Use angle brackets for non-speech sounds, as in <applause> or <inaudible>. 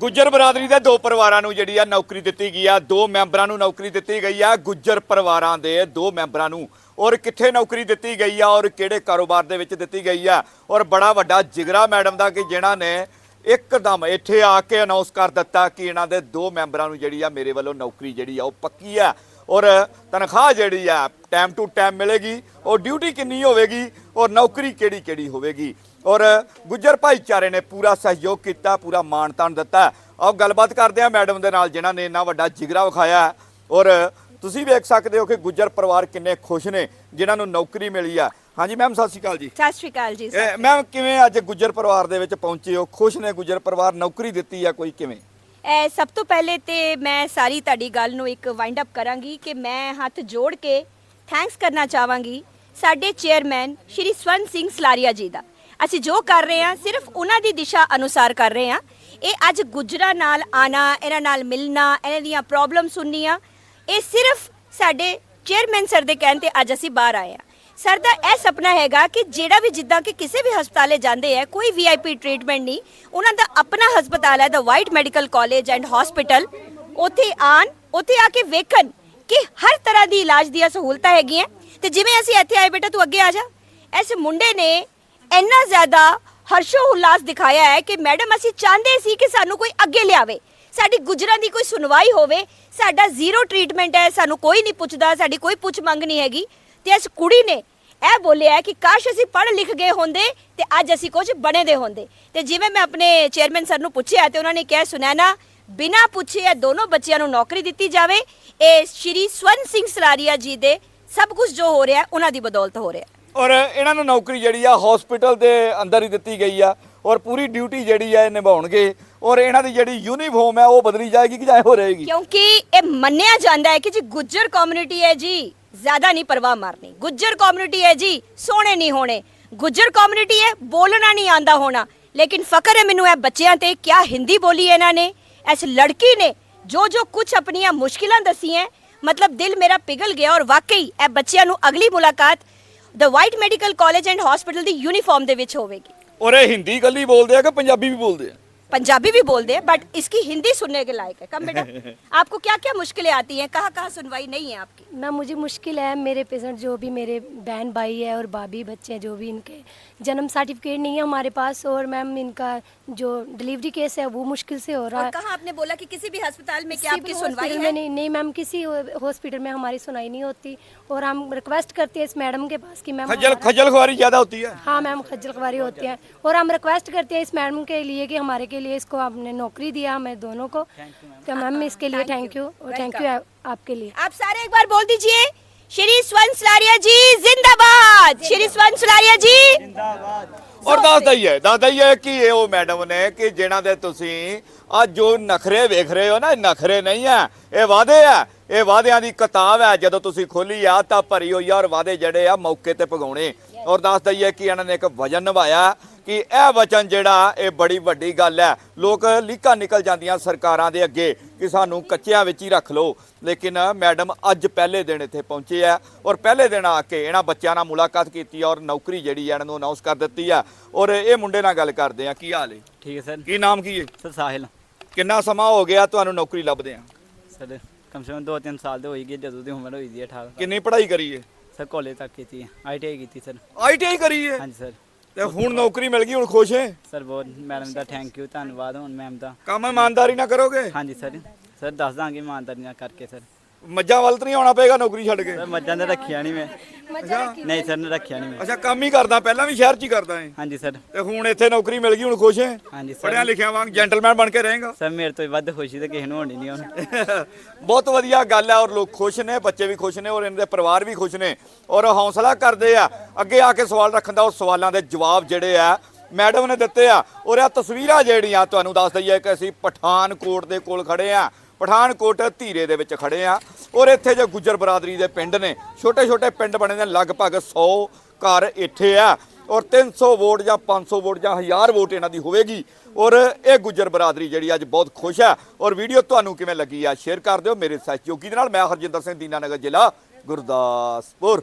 ਗੁੱਜਰ ਬਰਾਦਰੀ ਦੇ ਦੋ ਪਰਿਵਾਰਾਂ ਨੂੰ ਜਿਹੜੀ ਆ ਨੌਕਰੀ ਦਿੱਤੀ ਗਈ ਆ, ਦੋ ਮੈਂਬਰਾਂ ਨੂੰ ਨੌਕਰੀ ਦਿੱਤੀ ਗਈ ਆ, ਗੁੱਜਰ ਪਰਿਵਾਰਾਂ ਦੇ ਦੋ ਮੈਂਬਰਾਂ ਨੂੰ। ਔਰ ਕਿੱਥੇ ਨੌਕਰੀ ਦਿੱਤੀ ਗਈ ਆ ਔਰ ਕਿਹੜੇ ਕਾਰੋਬਾਰ ਦੇ ਵਿੱਚ ਦਿੱਤੀ ਗਈ ਆ? ਔਰ ਬੜਾ ਵੱਡਾ ਜਿਗਰਾ ਮੈਡਮ ਦਾ ਕਿ ਜਿਨ੍ਹਾਂ ਨੇ ਇੱਕਦਮ ਇੱਥੇ ਆ ਕੇ ਅਨਾਉਂਸ ਕਰ ਦਿੱਤਾ ਕਿ ਇਹਨਾਂ ਦੇ ਦੋ ਮੈਂਬਰਾਂ ਨੂੰ ਜਿਹੜੀ ਆ ਮੇਰੇ ਵੱਲੋਂ ਨੌਕਰੀ ਜਿਹੜੀ ਆ ਉਹ ਪੱਕੀ ਆ। ਔਰ ਤਨਖਾਹ ਜਿਹੜੀ ਆ ਟਾਈਮ ਟੂ ਟਾਈਮ ਮਿਲੇਗੀ, ਔਰ ਡਿਊਟੀ ਕਿੰਨੀ ਹੋਵੇਗੀ, ਔਰ ਨੌਕਰੀ ਕਿਹੜੀ ਕਿਹੜੀ ਹੋਵੇਗੀ। ਔਰ ਗੁੱਜਰ ਭਾਈਚਾਰੇ ਨੇ ਪੂਰਾ ਸਹਿਯੋਗ ਕੀਤਾ ਪੂਰਾ ਮਾਣ-ਤਾਣ ਦਿੱਤਾ। ਆਓ ਗੱਲਬਾਤ ਕਰਦੇ ਆ ਮੈਡਮ ਦੇ ਨਾਲ ਜਿਨ੍ਹਾਂ ਨੇ ਇੰਨਾ ਵੱਡਾ ਜਿਗਰਾ ਵਿਖਾਇਆ। ਔਰ ਤੁਸੀਂ ਵੇਖ ਸਕਦੇ ਹੋ ਕਿ ਗੁੱਜਰ ਪਰਿਵਾਰ ਕਿੰਨੇ ਖੁਸ਼ ਨੇ ਜਿਨ੍ਹਾਂ ਨੂੰ ਨੌਕਰੀ ਮਿਲੀ ਆ। ਹਾਂਜੀ ਮੈਮ ਸਤਿ ਸ਼੍ਰੀ ਅਕਾਲ ਜੀ। ਸਤਿ ਸ਼੍ਰੀ ਅਕਾਲ ਜੀ ਮੈਮ ਕਿਵੇਂ ਅੱਜ ਗੁੱਜਰ ਪਰਿਵਾਰ ਦੇ ਵਿੱਚ ਪਹੁੰਚੇ ਹੋ? ਖੁਸ਼ ਨੇ ਗੁੱਜਰ ਪਰਿਵਾਰ ਨੌਕਰੀ ਦਿੱਤੀ ਆ ਕੋਈ ਕਿਵੇਂ? ਇਹ ਸਭ ਤੋਂ ਪਹਿਲੇ ਤੇ ਮੈਂ ਸਾਰੀ ਤੁਹਾਡੀ ਗੱਲ ਨੂੰ ਇੱਕ ਵਾਈਂਡ ਅਪ ਕਰਾਂਗੀ ਕਿ ਮੈਂ ਹੱਥ ਜੋੜ ਕੇ ਥੈਂਕਸ ਕਰਨਾ ਚਾਹਾਂਗੀ ਸਾਡੇ ਚੇਅਰਮੈਨ ਸ਼੍ਰੀ ਸਵਰਨ ਸਿੰਘ ਸਲਾਰੀਆ ਜੀ ਦਾ। ਅਸੀਂ ਜੋ ਕਰ ਰਹੇ ਹਾਂ, ਸਿਰਫ ਉਹਨਾਂ ਦੀ ਦਿਸ਼ਾ ਅਨੁਸਾਰ ਕਰ ਰਹੇ ਹਾਂ। ਇਹ ਅੱਜ ਗੁਜਰਾ ਨਾਲ ਆਣਾ ਇਹਨਾਂ ਨਾਲ ਮਿਲਣਾ, ਇਹਨਾਂ ਦੀਆਂ ਪ੍ਰੋਬਲਮ ਸੁਣਨੀਆਂ, ਇਹ ਸਿਰਫ ਸਾਡੇ ਚੇਅਰਮੈਨ ਸਰ ਦੇ ਕਹਿਣ ਤੇ ਅੱਜ ਅਸੀਂ ਬਾਹਰ ਆਏ ਹਾਂ। ਸਰ ਦਾ ਇਹ ਸੁਪਨਾ ਹੈਗਾ ਕਿ ਜਿਹੜਾ ਵੀ ਜਿੱਦਾਂ ਕਿ ਕਿਸੇ ਵੀ ਹਸਪਤਾਲੇ ਜਾਂਦੇ ਹੈ ਕੋਈ ਵੀਆਈਪੀ ਟ੍ਰੀਟਮੈਂਟ ਨਹੀਂ, ਉਹਨਾਂ ਦਾ ਆਪਣਾ ਹਸਪਤਾਲ ਹੈ ਦਾ white medical college and hospital ਉੱਥੇ ਆਣ ਉੱਥੇ ਆ ਕੇ ਵੇਖਣ ਕਿ ਹਰ ਤਰ੍ਹਾਂ ਦੀ ਇਲਾਜ ਦੀਆਂ ਸਹੂਲਤਾਂ ਹੈਗੀਆਂ। ਤੇ ਜਿਵੇਂ ਅਸੀਂ ਇੱਥੇ ਆਏ, ਬੇਟਾ ਤੂੰ ਅੱਗੇ ਆ ਜਾ। ਇਸ ਮੁੰਡੇ ਨੇ ਇੰਨਾ ਜ਼ਿਆਦਾ ਹਰਸ਼ੋ ਉਲਾਸ ਦਿਖਾਇਆ ਹੈ ਕਿ ਮੈਡਮ, ਅਸੀਂ ਚਾਹੁੰਦੇ ਸੀ ਕਿ ਸਾਨੂੰ ਕੋਈ ਅੱਗੇ ਲਿਆਵੇ। ਸਾਡੀ ਗੁਜਰਾਂ ਦੀ ਕੋਈ ਸੁਣਵਾਈ ਹੋਵੇ, ਸਾਡਾ ਜ਼ੀਰੋ ਟ੍ਰੀਟਮੈਂਟ ਹੈ, ਸਾਨੂੰ ਕੋਈ ਨਹੀਂ ਪੁੱਛਦਾ, ਸਾਡੀ ਕੋਈ ਪੁੱਛ ਮੰਗ ਨਹੀਂ ਹੈਗੀ। ਤੇ ਇਸ ਕੁੜੀ ਨੇ ਇਹ ਬੋਲਿਆ ਕਿ ਕਾਸ਼ ਅਸੀਂ ਪੜ੍ਹ ਲਿਖ ਗਏ ਹੁੰਦੇ ਤੇ ਅੱਜ ਅਸੀਂ ਕੁਝ ਬਣੇ ਦੇ ਹੁੰਦੇ। ਤੇ ਜਿਵੇਂ ਮੈਂ ਆਪਣੇ ਚੇਅਰਮੈਨ ਸਰ ਨੂੰ ਪੁੱਛਿਆ ਤੇ ਉਹਨਾਂ ਨੇ ਕਿਹਾ, ਸੁਨੈਨਾ, ਬਿਨਾਂ ਪੁੱਛੇ ਇਹ ਦੋਨੋਂ ਬੱਚਿਆਂ ਨੂੰ ਨੌਕਰੀ ਦਿੱਤੀ ਜਾਵੇ। ਇਹ ਸ਼੍ਰੀ ਸਵਰਨ ਸਿੰਘ ਸਲਾਰੀਆ ਜੀ ਦੇ ਸਭ ਕੁਝ ਜੋ ਹੋ ਰਿਹਾ ਉਹਨਾਂ ਦੀ ਬਦੌਲਤ ਹੋ ਰਿਹਾ ਔਰ ਇਹਨਾਂ ਨੂੰ ਨੌਕਰੀ ਜਿਹੜੀ ਆ ਹਸਪੀਟਲ ਦੇ ਅੰਦਰ ਹੀ ਦਿੱਤੀ ਗਈ ਆ ਔਰ ਪੂਰੀ ਡਿਊਟੀ ਜਿਹੜੀ ਆ ਇਹ ਨਿਭਾਉਣਗੇ ਔਰ ਇਹਨਾਂ ਦੀ ਜਿਹੜੀ ਯੂਨੀਫਾਰਮ ਹੈ ਉਹ ਬਦਲੀ ਜਾਏਗੀ ਕਿ ਜਾਂ ਹੋ ਰਹੇਗੀ? ਕਿਉਂਕਿ ਇਹ ਮੰਨਿਆ ਜਾਂਦਾ ਹੈ ਕਿ ਜੀ ਗੁੱਜਰ ਕਮਿਊਨਿਟੀ ਹੈ ਜੀ, ਜ਼ਿਆਦਾ ਨਹੀਂ ਪਰਵਾਹ ਮਾਰਨੀ। ਗੁੱਜਰ ਕਮਿਊਨਿਟੀ ਹੈ ਜੀ, ਸੋਹਣੇ ਨਹੀਂ ਹੋਣੇ। ਗੁੱਜਰ ਕਮਿਊਨਿਟੀ ਹੈ, ਬੋਲਣਾ ਨਹੀਂ ਆਂਦਾ ਹੋਣਾ। ਲੇਕਿਨ ਫਕਰ ਹੈ ਮੈਨੂੰ ਇਹ ਬੱਚਿਆਂ ਤੇ, ਕਿਆ ਹਿੰਦੀ ਬੋਲੀ ਇਹਨਾਂ ਨੇ? ਇਸ ਲੜਕੀ ਨੇ ਜੋ ਜੋ ਕੁਝ ਆਪਣੀਆਂ ਮੁਸ਼ਕਿਲਾਂ ਦਸੀਆਂ, ਮਤਲਬ ਦਿਲ ਮੇਰਾ ਪਿਘਲ ਗਿਆ ਔਰ ਵਾਕਈ ਇਹ ਬੱਚਿਆਂ ਨੂੰ ਅਗਲੀ ਮੁਲਾਕਾਤ the white medical college and hospital the uniform ਦੇ ਵਿੱਚ ਹੋਵੇਗੀ। ਔਰ ਇਹ ਹਿੰਦੀ ਕੱਲੀ ਬੋਲਦੇ ਆ ਕਿ ਪੰਜਾਬੀ ਵੀ ਬੋਲਦੇ ਆ? पंजाबी भी बोल दे बट इसकी हिंदी सुनने के लायक है। कम बेटा <laughs> आपको क्या क्या मुश्किलें आती हैं? कहाँ कहाँ सुनवाई नहीं है आपकी? मैम मुझे मुश्किल है मेरे पेशेंट जो भी मेरे बहन भाई है और भाभी बच्चे हैं जो भी इनके जन्म सर्टिफिकेट नहीं है हमारे पास और मैम इनका जो डिलीवरी केस है वो मुश्किल से हो रहा है। कहाँ आपने बोला कि किसी भी अस्पताल में क्या आपकी सुनवाई है? में नहीं नहीं मैम किसी हॉस्पिटल में हमारी सुनाई नहीं होती और हम रिक्वेस्ट करते हैं इस मैडम के पास कि मैम खजल खजल खुआरी ज़्यादा होती है। हाँ मैम खजल खुआरी होती है। और हम रिक्वेस्ट करते हैं इस मैडम के लिए कि हमारे के लिए इसको आपने नौकरी दिया हमें दोनों को तो मैम इसके लिए थैंक यू और थैंक यू आपके लिए आप सारे एक बार बोल दीजिए श्री स्वर्ण सलारिया जी जिंदाबाद श्री स्वर्ण सलारिया जी ਔਰ ਦੱਸਦਾ ਹੀ ਹੈ ਦੱਸਦਾ ਹੀ ਹੈ ਕਿ ਇਹ ਉਹ ਮੈਡਮ ਨੇ ਕਿ ਜਿਨ੍ਹਾਂ ਦੇ ਤੁਸੀਂ ਅੱਜ ਜੋ ਨਖਰੇ ਵੇਖ ਰਹੇ ਹੋ ਨਾ ਇਹ ਨਖਰੇ ਨਹੀਂ ਆ ਇਹ ਵਾਅਦੇ ਆ ਇਹ ਵਾਅਦਿਆਂ ਦੀ ਕਿਤਾਬ ਹੈ ਜਦੋਂ ਤੁਸੀਂ ਖੋਲੀ ਆ ਤਾਂ ਭਰੀ ਹੋਈ ਆ ਔਰ ਵਾਅਦੇ ਜਿਹੜੇ ਆ ਮੌਕੇ ਤੇ ਪਗਾਉਣੇ ਔਰ ਦੱਸਦਾ ਹੀ ਹੈ ਕਿ ਇਹਨਾਂ ਨੇ ਇੱਕ ਵਜਨ ਨਿਭਾਇਆ ਕਿ ਇਹ ਵਚਨ ਜਿਹੜਾ ਇਹ ਬੜੀ ਵੱਡੀ ਗੱਲ ਹੈ। ਲੋਕ ਲੀਕਾਂ ਨਿਕਲ ਜਾਂਦੀਆਂ ਸਰਕਾਰਾਂ ਦੇ ਅੱਗੇ ਕਿ ਸਾਨੂੰ ਕੱਚਿਆਂ ਵਿੱਚ ਹੀ ਰੱਖ ਲਓ। ਲੇਕਿਨ ਮੈਡਮ ਅੱਜ ਪਹਿਲੇ ਦਿਨ ਇੱਥੇ ਪਹੁੰਚੇ ਆ ਔਰ ਪਹਿਲੇ ਦਿਨ ਆ ਕੇ ਇਹਨਾਂ ਬੱਚਿਆਂ ਨਾਲ ਮੁਲਾਕਾਤ ਕੀਤੀ ਔਰ ਨੌਕਰੀ ਜਿਹੜੀ ਹੈ ਇਹਨਾਂ ਨੂੰ ਅਨਾਉਂਸ ਕਰ ਦਿੱਤੀ ਆ। ਔਰ ਇਹ ਮੁੰਡੇ ਨਾਲ ਗੱਲ ਕਰਦੇ ਆ। ਕੀ ਹਾਲ ਹੈ ਠੀਕ ਹੈ ਸਰ। ਕੀ ਨਾਮ ਕੀ ਹੈ ਸਰ ਸਾਹਿਲ। ਕਿੰਨਾ ਸਮਾਂ ਹੋ ਗਿਆ ਤੁਹਾਨੂੰ ਨੌਕਰੀ ਲੱਭਦੇ ਆ ਸਰ ਕਮ ਸੇ ਕਮ 2-3 ਸਾਲ ਦੇ ਹੋਈ ਗਏ ਜਦੋਂ ਦੀ ਉਮਰ ਹੋਈ ਦੀ ਹੈ 18 ਕਿੰਨੀ ਪੜ੍ਹਾਈ ਕਰੀ ਹੈ ਸਰ ਕਾਲਜ ਤੱਕ ਕੀਤੀ ਹੈ। ਆਈਟੀਆਈ ਕੀਤੀ ਸਰ। ਆਈਟੀਆਈ ਕਰੀ ਹੈ ਹਾਂਜੀ ਸਰ। ਤੇ ਹੁਣ ਨੌਕਰੀ ਮਿਲ ਗਈ ਹੁਣ ਖੁਸ਼ ਹੈ? ਸਰ ਬਹੁਤ ਮੈਡਮ ਦਾ ਥੈਂਕ ਯੂ ਧੰਨਵਾਦ ਹੁਣ ਮੈਮ ਦਾ। ਕੰਮ ਇਮਾਨਦਾਰੀ ਨਾਲ ਕਰੋਗੇ? ਹਾਂਜੀ ਸਰ ਸਰ ਦੱਸ ਦਾਂਗੇ ਇਮਾਨਦਾਰੀ ਨਾਲ ਕਰਕੇ ਸਰ। ਮੱਝਾਂ ਵੱਲ ਤਾਂ ਨਹੀਂ ਆਉਣਾ ਪਏਗਾ ਨੌਕਰੀ ਛੱਡ ਕੇ। ਸਰ ਮੱਝਾਂ ਦਾ ਰੱਖਿਆ ਨਹੀਂ ਮੈਂ। ਨਹੀਂ ਸਰ ਰੱਖਿਆ ਨਹੀਂ ਮੈਂ। ਅੱਛਾ ਕੰਮ ਹੀ ਕਰਦਾ ਪਹਿਲਾਂ ਵੀ ਸ਼ਹਿਰ 'ਚ ਹੀ ਕਰਦਾ ਹੈ ਹਾਂਜੀ ਸਰ। ਤੇ ਹੁਣ ਇੱਥੇ ਨੌਕਰੀ ਮਿਲ ਗਈ ਹੁਣ ਖੁਸ਼ ਹੈ ਹਾਂਜੀ ਸਰ। ਪੜਿਆ ਲਿਖਿਆ ਵਾਂਗ ਜੈਂਟਲਮੈਨ ਬਣ ਕੇ ਰਹੇਗਾ। ਸਰ ਮੇਰੇ ਤੋਂ ਵੱਧ ਖੁਸ਼ੀ ਤਾਂ ਕਿਸੇ ਨੂੰ ਹੋਣੀ ਨਹੀਂ ਹੁਣ। <laughs> ਬਹੁਤ ਵਧੀਆ ਗੱਲ ਹੈ ਔਰ ਲੋਕ ਖੁਸ਼ ਨੇ ਬੱਚੇ ਵੀ ਖੁਸ਼ ਨੇ ਔਰ ਇਹਨਾਂ ਦੇ ਪਰਿਵਾਰ ਵੀ ਖੁਸ਼ ਨੇ ਔਰ ਹੌਸਲਾ ਕਰਦੇ ਆ। ਅੱਗੇ ਆ ਕੇ ਸਵਾਲ ਰੱਖਣ ਦਾ ਔਰ ਸਵਾਲਾਂ ਦੇ ਜਵਾਬ ਜਿਹੜੇ ਆ ਮੈਡਮ ਨੇ ਦਿੱਤੇ ਆ। ਔਰ ਇਹ ਤਸਵੀਰਾਂ ਜਿਹੜੀਆਂ ਤੁਹਾਨੂੰ ਦੱਸ ਦਈਏ ਕਿ ਅਸੀਂ ਪਠਾਨਕੋਟ ਦੇ ਕੋਲ ਖੜੇ ਆ। ਪਠਾਨਕੋਟ ਧੀਰੇ ਦੇ ਵਿੱਚ ਖੜੇ ਆ ਔਰ ਇੱਥੇ ਜੋ ਗੁੱਜਰ ਬਰਾਦਰੀ ਦੇ ਪਿੰਡ ਨੇ ਛੋਟੇ ਛੋਟੇ ਪਿੰਡ ਬਣੇ ਨੇ, ਲਗਭਗ 100 ਘਰ ਇੱਥੇ ਆ ਔਰ 300 ਵੋਟ ਜਾਂ 500 ਵੋਟ ਜਾਂ 1000 ਵੋਟ ਇਹਨਾਂ ਦੀ ਹੋਵੇਗੀ ਔਰ ਇਹ ਗੁੱਜਰ ਬਰਾਦਰੀ ਜਿਹੜੀ ਅੱਜ ਬਹੁਤ ਖੁਸ਼ ਹੈ ਔਰ ਵੀਡੀਓ ਤੁਹਾਨੂੰ ਕਿਵੇਂ ਲੱਗੀ ਆ ਸ਼ੇਅਰ ਕਰ ਦਿਓ ਮੇਰੇ ਸਹਿਯੋਗੀ ਦੇ ਨਾਲ, ਮੈਂ ਹਰਜਿੰਦਰ ਸਿੰਘ ਦੀਨਾਨਗਰ ਜ਼ਿਲ੍ਹਾ ਗੁਰਦਾਸਪੁਰ।